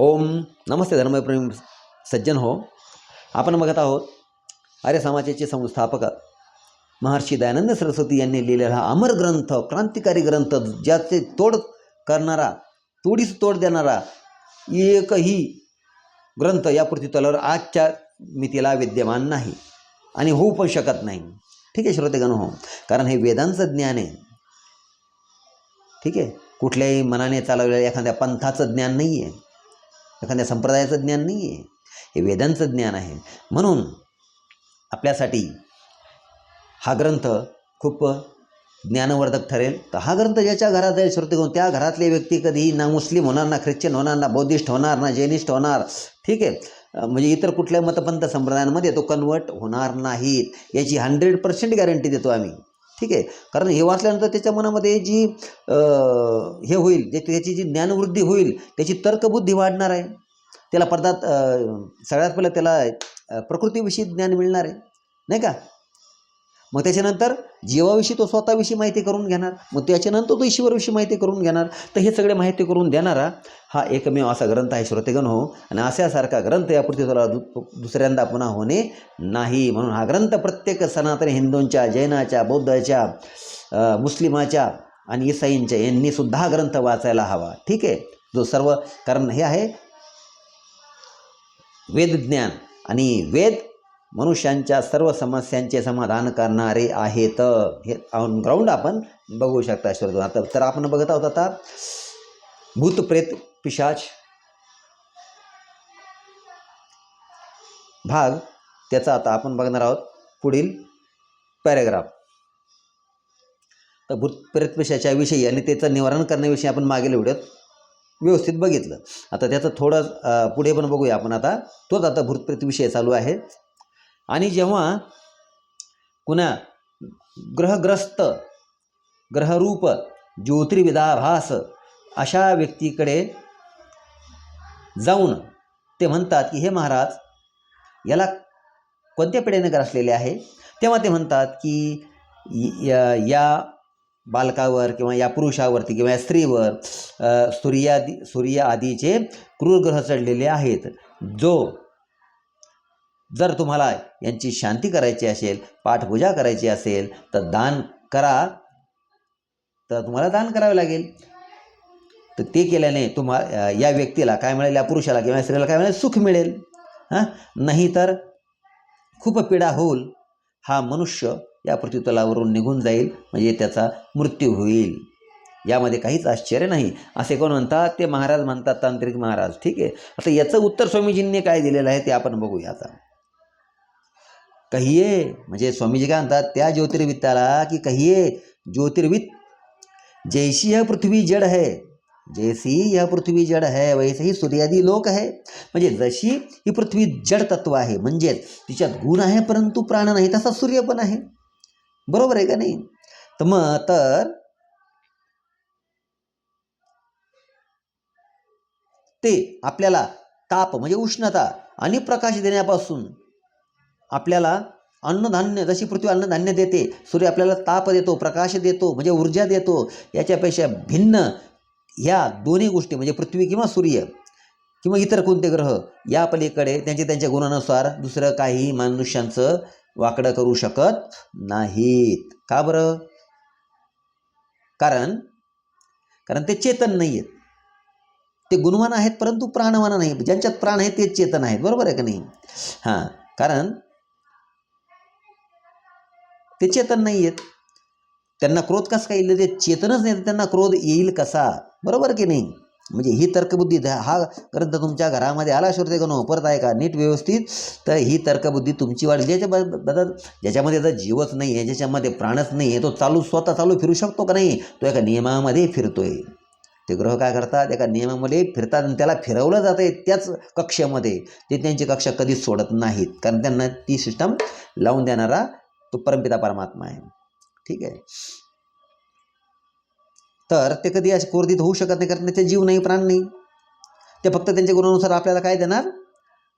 ओम नमस्ते धर्मप्रेम सज्जन हो. आपण बघत आहोत आर्य समाजाचे संस्थापक महर्षी दयानंद सरस्वती यांनी लिहिलेला हा अमर ग्रंथ क्रांतिकारी ग्रंथ ज्याचे तोड करणारा तोडीस तोड देणारा एकही ग्रंथ या पृथ्वीतलावर आजच्या मितीला विद्यमान नाही आणि होऊ पण शकत नाही. ठीक आहे श्रोतेगण हो. कारण हे वेदांचं ज्ञान आहे. ठीक आहे? कुठल्याही मनाने चालवलेल्या एखाद्या पंथाचं ज्ञान नाही आहे एखाद्या संप्रदायाचं ज्ञान नाही आहे. हे वेदांचं ज्ञान आहे. म्हणून आपल्यासाठी हा ग्रंथ खूप ज्ञानवर्धक ठरेल. तर हा ग्रंथ ज्याच्या घरात जाईल श्रोते घेऊन त्या घरातले व्यक्ती कधीही ना मुस्लिम होणार ना ख्रिश्चन होणार ना बौद्धिस्ट होणार ना जैनिस्ट होणार. ठीक आहे? म्हणजे इतर कुठल्या मतपंथ संप्रदायांमध्ये तो कन्वर्ट होणार नाहीत. याची हंड्रेड पर्सेंट गॅरंटी देतो आम्ही. ठीक आहे? कारण हे वाचल्यानंतर त्याच्या मनामध्ये जी हे होईल जे त्याची जी ज्ञानवृद्धी होईल त्याची तर्कबुद्धी वाढणार आहे. त्याला पदार्थ सगळ्यात पहिलं त्याला प्रकृतीविषयी ज्ञान मिळणार आहे. नाही का? मग त्याच्यानंतर जीवाविषयी तो स्वतःविषयी माहिती करून घेणार. मग त्याच्यानंतर तो ईश्वरविषयी माहिती करून घेणार. तर हे सगळे माहिती करून देणारा हा एकमेव असा ग्रंथ आहे श्रोतेगण हो. आणि अशासारखा ग्रंथ या तुला दु दुसऱ्यांदा पुन्हा होणे नाही. म्हणून हा ग्रंथ प्रत्येक सनातन हिंदूंच्या जैनाच्या बौद्धाच्या मुस्लिमाच्या आणि इसाईंच्या यांनी सुद्धा हा ग्रंथ वाचायला हवा. ठीक आहे? जो सर्व कारण हे आहे वेदज्ञान आणि वेद मनुष्यांच्या सर्व समस्यांचे समाधान करणारे आहेत. हे ऑन ग्राउंड आपण बघू शकता श्रोतो आता तर आपण बघत आहोत आता. भूतप्रेत पिशाच. भाग त्याचा आता आपण बघणार आहोत. पुढील पॅरेग्राफ तर भूत प्रेत पिशाच्या विषयी आणि त्याचं निवारण करण्याविषयी आपण मागील व्हिडिओत व्यवस्थित बघितलं. आता त्याचं थोडं पुढे पण बघूया आपण आता. तोच आता भूतप्रेत विषय चालू आहे. आणि जेव्हा कुणा ग्रहग्रस्त ग्रहरूप ज्योतिर्विदाभास अशा व्यक्तीकडे जाऊन ते म्हणतात की हे महाराज याला कोणत्या पिढीने ग्रासलेले आहे? तेव्हा ते म्हणतात की या या बालकावर किंवा या पुरुषावरती किंवा या स्त्रीवर सूर्यादी सूर्य आदीचे क्रूर ग्रह चढलेले आहेत. जो जर तुम्हाला यांची शांती करायची असेल पाठपूजा करायची असेल तर दान करा. तर तुम्हाला दान करावे लागेल. तर ते केल्याने तुम्हा या व्यक्तीला काय मिळेल या पुरुषाला किंवा स्त्रीला काय मिळेल? सुख मिळेल. हां? नाही तर खूप पीडा होईल हा मनुष्य या पृथ्वीतलावरून निघून जाईल म्हणजे त्याचा मृत्यू होईल. यामध्ये काहीच आश्चर्य नाही. असे कोण म्हणतात? ते महाराज म्हणतात तांत्रिक महाराज. ठीक आहे. आता याचं उत्तर स्वामीजींनी काय दिलेलं आहे ते आपण बघूया आता. कहिये? म्हणजे स्वामीजी काय म्हणतात त्या ज्योतिर्विद्याला की कहिये? ज्योतिर्विद जैसी यह पृथ्वी जड है जैसी यह पृथ्वी जड है वैसे ही सूर्यादी लोक आहे म्हणजे जशी ही पृथ्वी जड तत्व आहे म्हणजेच तिच्यात गुण आहे परंतु प्राण नाही तसा सूर्य पण आहे. बरोबर आहे का नाही? तर मग तर ते आपल्याला ताप म्हणजे उष्णता आणि प्रकाश देण्यापासून आपल्याला अन्नधान्य जशी पृथ्वी अन्नधान्य देते सूर्य आपल्याला ताप देतो प्रकाश देतो म्हणजे ऊर्जा देतो याच्यापेक्षा भिन्न ह्या दोन्ही गोष्टी म्हणजे पृथ्वी किंवा सूर्य किंवा इतर कोणते ग्रह या पलीकडे त्यांच्या त्यांच्या गुणानुसार दुसरं काही मनुष्यांचं वाकडं करू शकत नाहीत. का बरं? कारण कारण ते चेतन नाही आहेत ते गुणवान आहेत परंतु प्राणवान नाही ज्यांच्यात प्राण आहेत तेच चेतन आहेत. बरोबर आहे का नाही? हां कारण ते चेतन नाही आहेत त्यांना क्रोध कसं काय येईल? ते चेतनच नाही त्यांना क्रोध येईल कसा? बरोबर की नाही? म्हणजे ही तर्कबुद्धी हा ग्रंथ तुमच्या घरामध्ये आला श्रोते गणो परत आहे का? नीट व्यवस्थित. तर ही तर्कबुद्धी तुमची वाढली. ज्याच्या बदल ज्याच्यामध्ये जर जीवच नाही आहे ज्याच्यामध्ये प्राणच नाही आहे तो चालू स्वतः चालू फिरू शकतो का नाही? तो एका नियमामध्ये फिरतोय. ते ग्रह काय करतात? एका नियमामध्ये फिरतात आणि त्याला फिरवलं जातं आहे त्याच कक्षेमध्ये. ते त्यांची कक्षा कधीच सोडत नाहीत. कारण त्यांना ती सिस्टम लावून देणारा तो परमपिता परमात्मा आहे. ठीक आहे? तर ते कधी असे क्रोधित होऊ शकत नाही कारण त्याचे जीव नाही प्राण नाही. ते फक्त त्यांच्या गुणानुसार आपल्याला काय देणार?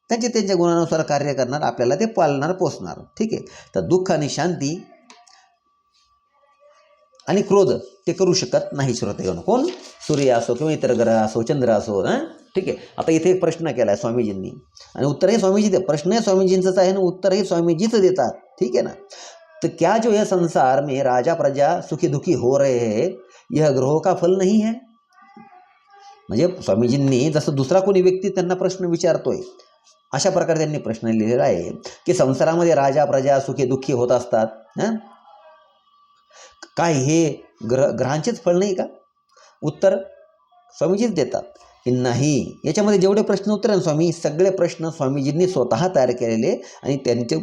त्यांचे त्यांच्या गुणानुसार कार्य करणार आपल्याला ते पालणार पोचणार ठीक आहे? तर दुःख आणि शांती आणि क्रोध ते करू शकत नाही श्रोतेगण कोण? सूर्य असो किंवा इतर ग्रह असो चंद्र असो हां? ठीक आहे? आता इथे एक प्रश्न केला आहे स्वामीजींनी. आणि उत्तरही स्वामीजी दे प्रश्न स्वामीजींचंच आहे आणि उत्तरही स्वामीजीच देतात. ठीक है ना? तो क्या जो है संसार में राजा प्रजा सुखी दुखी हो रहे हैं, यह ग्रहों का फल नहीं है? म्हणजे स्वामीजींनी जसं दुसरा कोणी व्यक्ती त्यांना प्रश्न विचारतोय, अशा प्रकारे त्यांनी प्रश्न लिहिलेला आहे की संसारामध्ये राजा प्रजा सुखी दुःखी होत असतात. हाँ? काय हे ग्रह ग्रहांचेच फळ नाही का? उत्तर स्वामीजीच देतात. की नाही. याच्यामध्ये जेवढे प्रश्न उत्तर आहे स्वामी सगळे प्रश्न स्वामीजींनी स्वतः तयार केलेले आणि त्यांचे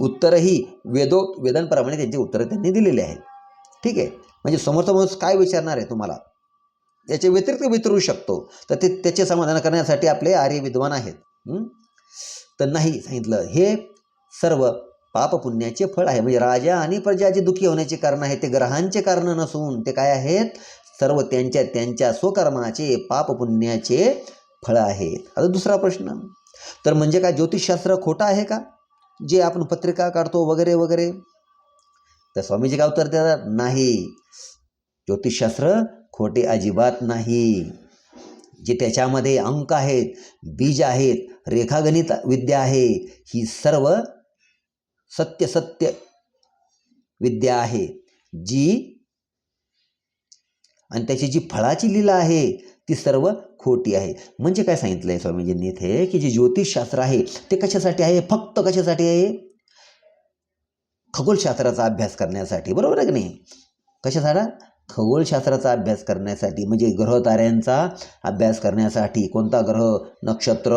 उत्तरही वेदो वेदांप्रमाणे त्यांचे उत्तरं त्यांनी दिलेले आहेत. ठीक आहे? म्हणजे समोरचा माणूस काय विचारणार आहे तुम्हाला? याच्या व्यतिरिक्त विचारू शकतो. तर ते त्याचे समाधान करण्यासाठी आपले आर्य विद्वान आहेत. तर नाही सांगितलं. हे सर्व पाप पुण्याचे फळ आहे. म्हणजे राजा आणि प्रजा जे दुःखी होण्याचे कारण आहे ते ग्रहांचे कारण नसून ते काय आहेत? सर्व त्यांच्या त्यांच्या स्वकर्माचे पाप पुण्याचे फळं आहेत. आता दुसरा प्रश्न तर म्हणजे काय ज्योतिषशास्त्र खोटं आहे का? जे आपण पत्रिका काढतो वगैरे वगैरे? तर स्वामीजी काय उत्तर देतात? नाही. ज्योतिषशास्त्र खोटे अजिबात नाही. जे त्याच्यामध्ये अंक आहेत बीज आहेत रेखागणित विद्या आहे ही सर्व सत्य सत्य विद्या आहे जी आणि त्याची जी फळाची लीला आहे ती सर्व खोटी आहे. म्हणजे काय सांगितलं आहे स्वामीजींनी इथे की जे ज्योतिषशास्त्र आहे ते कशासाठी आहे? फक्त कशासाठी आहे? खगोलशास्त्राचा अभ्यास करण्यासाठी. बरोबर आहे की नाही? कशासाठी? खगोलशास्त्राचा अभ्यास करण्यासाठी. म्हणजे ग्रह ताऱ्यांचा अभ्यास करण्यासाठी. कोणता ग्रह? नक्षत्र.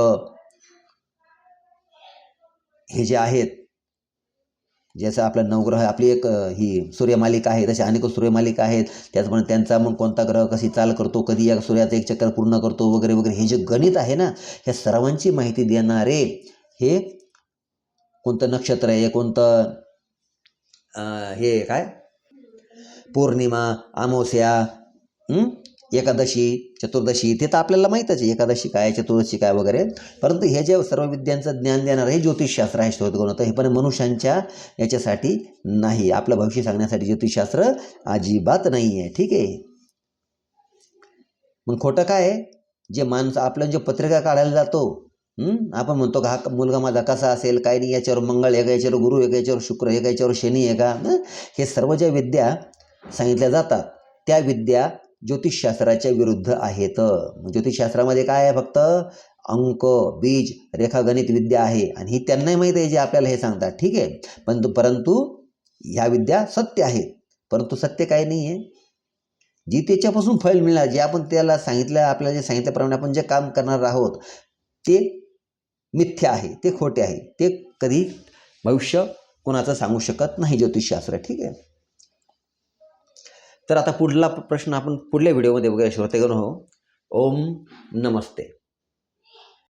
हे जे आहेत जसं आपलं नवग्रह आपली एक ही सूर्यमालिका आहे तसे अनेक सूर्यमालिका आहेत. त्याचप्रमाणे त्यांचा मग कोणता ग्रह कशी चाल करतो कधी या सूर्याचं एक चक्कर पूर्ण करतो वगैरे वगैरे. हे जे गणित आहे ना ह्या सर्वांची माहिती देणारे हे कोणतं नक्षत्र आहे कोणतं हे काय? पौर्णिमा अमावस्या एकादशी चतुर्दशी ते तर आपल्याला माहीतच आहे एकादशी काय चतुर्दशी काय वगैरे. परंतु हे जे सर्व विद्यांचं ज्ञान देणारं हे ज्योतिषशास्त्र आहे शोधगुण हे पण मनुष्यांच्या याच्यासाठी नाही. आपलं भविष्य सांगण्यासाठी ज्योतिषशास्त्र अजिबात नाही आहे ठीक आहे. मग खोटं काय आहे? जे माणसं आपलं जे पत्रिका काढायला जातो आपण म्हणतो का हा मुलगा माझा कसा असेल काय नाही याच्यावर मंगळ एका याच्यावर गुरु एका याच्यावर शुक्र एका याच्यावर शनी एका हे सर्व ज्या विद्या सांगितल्या जातात त्या विद्या ज्योतिषशास्त्राच्या विरुद्ध आहेत. मग ज्योतिषशास्त्रामध्ये काय आहे फक्त? अंक बीज रेखागणित विद्या आहे. आणि ही त्यांनाही माहीत आहे जे आपल्याला हे सांगतात. ठीक आहे? पण परंतु ह्या विद्या सत्य आहेत. परंतु सत्य काय नाही आहे जी त्याच्यापासून फळ मिळणार जे आपण त्याला सांगितलं आपल्याला जे सांगितल्याप्रमाणे आपण जे काम करणार आहोत ते मिथ्या आहे ते खोटे आहे. ते कधी भविष्य कोणाचं सांगू शकत नाही ज्योतिषशास्त्र. ठीक आहे? तर आता पुढला प्रश्न आपण पुढल्या व्हिडिओमध्ये वगैरे श्रोतेगण हो. ओम नमस्ते.